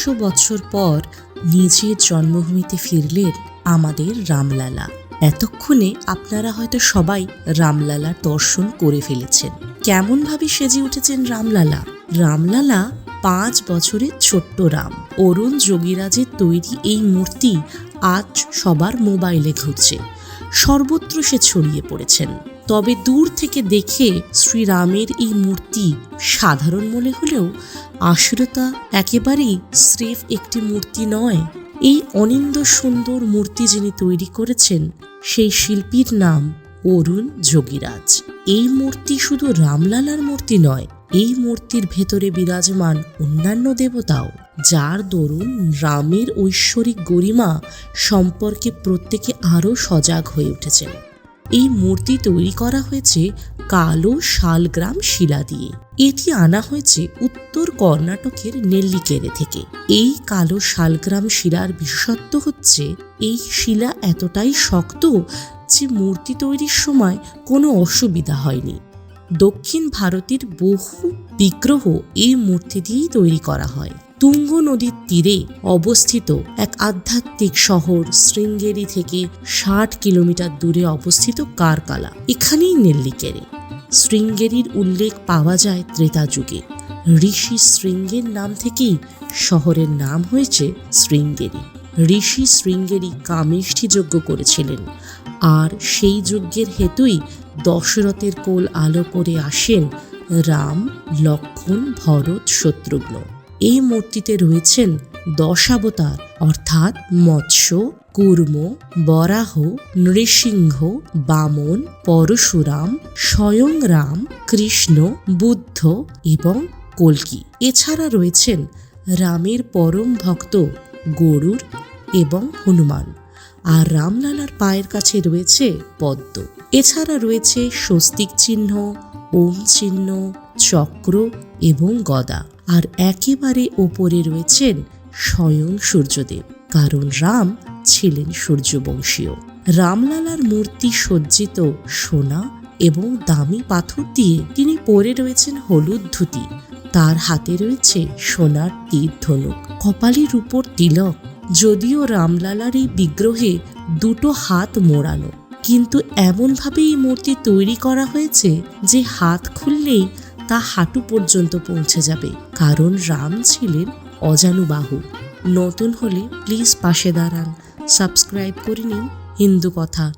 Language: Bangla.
পাঁচশো বছর পর নিজের জন্মভূমিতে ফিরলেন আমাদের রামলালা। এতক্ষণে আপনারা হয়তো সবাই রামলালার দর্শন করে ফেলেছেন। কেমনভাবে সেজে উঠেছেন রামলালা? রামলালা পাঁচ বছরের ছোট্ট রাম। অরুণ যোগীরাজের তৈরি এই মূর্তি আজ সবার মোবাইলে ঘুরছে। সর্বত্র সে ছড়িয়ে পড়েছেন। তবে দূর থেকে দেখে শ্রীরামের এই মূর্তি সাধারণ মনে হলেও আসলতা একেবারেই স্রেফ একটি মূর্তি নয়। এই অনিন্দ সুন্দর মূর্তি যিনি তৈরি করেছেন, সেই শিল্পীর নাম অরুণ যোগীরাজ। এই মূর্তি শুধু রামলালার মূর্তি নয়, এই মূর্তির ভেতরে বিরাজমান অন্যান্য দেবতাও, যার দরুন রামের ঐশ্বরিক গরিমা সম্পর্কে প্রত্যেকে আরও সজাগ হয়ে উঠেছেন। এই মূর্তি তৈরি করা হয়েছে কালো শালগ্রাম শিলা দিয়ে। এটি আনা হয়েছে উত্তর কর্ণাটকের নেল্লিকেরে থেকে। এই কালো শালগ্রাম শিলার বিশেষত্ব হচ্ছে এই শিলা এতটাই শক্ত যে মূর্তি তৈরির সময় কোনো অসুবিধা হয়নি। দক্ষিণ ভারতের বহু বিগ্রহ এই মূর্তি দিয়েই তৈরি করা হয়। তুঙ্গ নদীর তীরে অবস্থিত এক আধ্যাত্মিক শহর শৃঙ্গেরি থেকে ষাট কিলোমিটার দূরে অবস্থিত কারকালা, এখানেই নেল্লিকেরে। শৃঙ্গেরির উল্লেখ পাওয়া যায় ত্রেতা যুগে। ঋষি শৃঙ্গের নাম থেকেই শহরের নাম হয়েছে শৃঙ্গেরি। ঋষি শৃঙ্গেরি কামেষ্ঠি যজ্ঞ করেছিলেন আর সেই যজ্ঞের হেতুই দশরথের কোল আলো করে আসেন রাম লক্ষণ ভরত শত্রুঘ্ন। এই মূর্তিতে রয়েছেন দশাবতার, অর্থাৎ মৎস্য, কুর্ম, বরাহ, নৃসিংহ, বামন, পরশুরাম স্বয়ং রাম কৃষ্ণ, বুদ্ধ এবং কল্কি। এছাড়া রয়েছেন রামের পরম ভক্ত গরুর এবং হনুমান। আর রামলালার পায়ের কাছে রয়েছে পদ্ম। এছাড়া রয়েছে স্বস্তিক চিহ্ন, ওম চিহ্ন, চক্র এবং গদা। আর একেবারে ওপরে রয়েছেন স্বয়ং সূর্যদেব, কারণ রাম ছিলেন সূর্যবংশীয়। রামলালার মূর্তি সজ্জিত সোনা এবং দামি পাথর দিয়ে তিনি পরে রয়েছেন হলুদ ধুতি। তার হাতে রয়েছে সোনার তীর ধনুক। কপালের উপর তিলক। যদিও রামলালার এই বিগ্রহে দুটো হাত মোড়ানো, কিন্তু এমনভাবে এই মূর্তি তৈরি করা হয়েছে যে হাত খুললেই তা হাঁটু পর্যন্ত পৌঁছে যাবে। কারণ রাম ছিলেন অজানুবাহু। নতুন হলে প্লিজ পাশে দাঁড়ান। সাবস্ক্রাইব করে নিন। হিন্দু কথা।